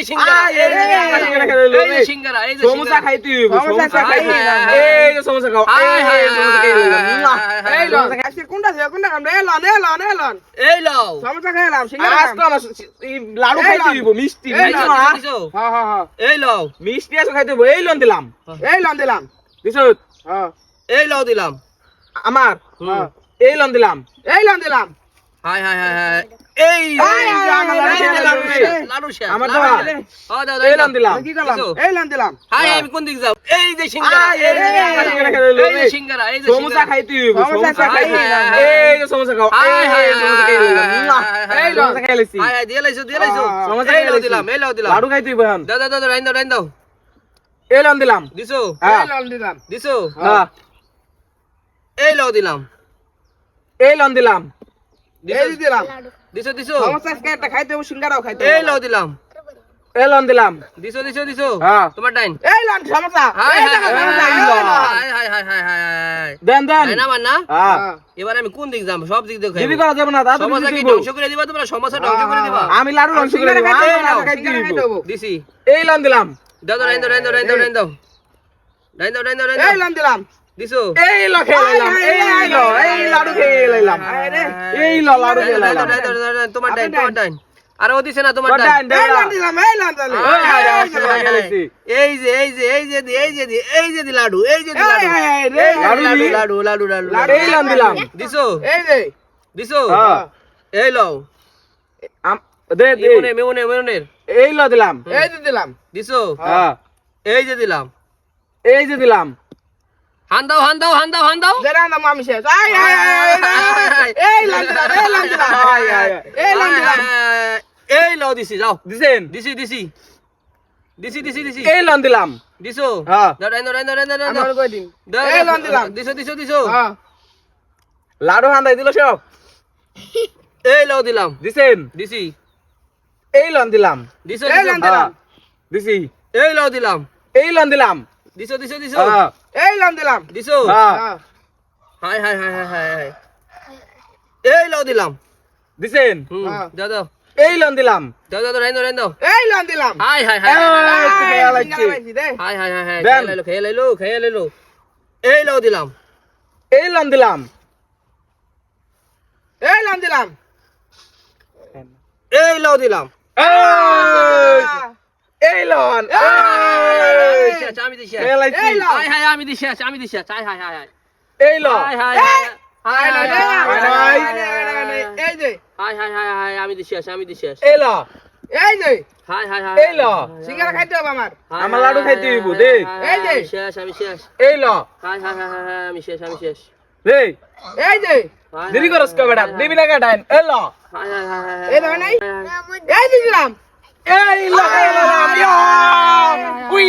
যে সিঙ্গারা এই যে সিঙ্গারা, এই, এই যে সিঙ্গারা এই যে সমোসা সিঙ্গারা। খাই সমোসা খাই তুই হায়, হায়, হায়। এই যে সমোসা খাও এই হায়, হায়, সমোসা খাই লইলাম মুয়া। হায়, হায়, এই লন। আজকে কোনটা ছিল কোনটা খাম? এলন এলন এলন এই লও। সমস্যা খাইলাম সিঙ্গারা আজ আমার এই লাড়ু এই খাই দিব মিষ্টি এই মিষ্টি। দিছো, না। দিছো, দিছো। হ্যাঁ হ্যাঁ হ্যাঁ। এই লও। মিষ্টি আছে খাই দিব এই লন দিলাম। এই লন দিলাম। দিছো হ্যাঁ। এই লও দিলাম। আমার? হ্যাঁ। এই লন দিলাম। এই লন দিলাম। হাই হাই হাই হাই। এই। শেষ। হ্যাঁ, দাও, দাও, এই দাও। লন দিলাম দিছো। দিলাম। হাই হ্যাঁ। দিলাম, দিছো, হ্যাঁ। এই দিলাম। দিছো। হ্যাঁ। এই লও দিলাম। এই লন দিলাম এই দিলাম। দিছো, দিছো। সমস্যা আজকে একটা খাইতে হবে সিঙ্গারাও খাইতে এই লও দিলাম। এই লন দিলাম। দিছো, দিছো, দিছো। হ্যাঁ। তোমার ডাইন। এই লন সমস্যা। হাই, হাই, হাই, হাই। হাই। দেন দেন। আমার না? হ্যাঁ। এবার আমি কোন দিক যাব? সব দিক দিয়ে দিদি খাইবো। করা যাবে না দাদু সমস্যা কি? দিব ধ্বংস করে দিবা তোমরা? সমস্যা ধ্বংস করে দিবা? আমি লাড়ু ধ্বংস করে দিব। দিছি। এই লন দাও দাও দাও দাও দাও দাও। দাও দাও দাও। দিলাম। দিছো? এই ল ল লাড়ু ল লাড়ু তোমার তোমার আর ও দিছে না তোমার ডান এই দিলাম যে এই যে এই যে এই যে এই যে লাডু এই যে লাডু। লাডু লাডু লাডু লাডু লাডু। লাডু। এই লন দিলাম। দিছো? এই যে। দিছো? হ্যাঁ। এই লও দে দে। মেমনে মেমনে মেমনের। এই ল দিলাম। এই যে দিলাম। দিছো? হ্যাঁ। এই যে দিলাম। এই যে দিলাম। হান দাও হান দাও হান দাও হান দাও জেরা নাম আমি শেষ আই আই আই এই দিলাম এই আয়, আয়, আয়। এই দিলাম এই লও দিছি যাও দিছেন দিছি দিছি দিছি দিছি দিছি এই লন দিলাম দিছো হ্যাঁ রাইন দাও, রাইন দাও আমার কই দিন এই লন দিলাম দিছো দিছো দিছো হ্যাঁ লাড়ু হান্দাই দিল সব এই লও দিলাম দিছেন দিছি এই লন দিলাম দিছো এই দিছো লন দিলাম দিছি এই লও দিলাম এই লন দিলাম দিছো দিছো দিছো হ্যাঁ এই লন দিলাম দিছো হ্যাঁ হ্যাঁ হাই হাই হাই হাই হাই হাই এই লও দিলাম দিছেন হুম হ্যাঁ। দাও দাও এই লন দিলাম দাও দাও দাও, রাইন দাও রাইন দাও এই লন দিলাম হাই হাই হাই এই, হাই, একটু খেয়ে এই, লাগছে। সিঙ্গারা পাইছি, দে। হাই হাই হাই হাই দেন। খেয়ে লাইলো খেয়ে লাইলো খেয়ে লাইলো এই লও দিলাম এই লন দিলাম এই লন দিলাম এই লও দিলাম এই, এই লন এই, আমি দিছি এই হাই হাই আমি দিছি আমি দিছি হাই হাই হাই হাই এই ল হাই হাই এই, হাই এই হাই হাই, হাই হাই হাই হাই আমি দিছি আমি দিছি এই ল এই যে হাই হাই হাই এই ল সিঙ্গারা খাইতে হবে আমার আমার লাডু খাইতে হইব, দে। এই যে। শেষ আমি শেষ এই ল হাই হাই হাই হাই আমি শেষ আমি শেষ রে এই যে দেরি করস কা বেটা দিবি না কাটাইন এই ল হাই হাই হাই এই দেখো নাই? এই দিলাম এই ল এই ল উই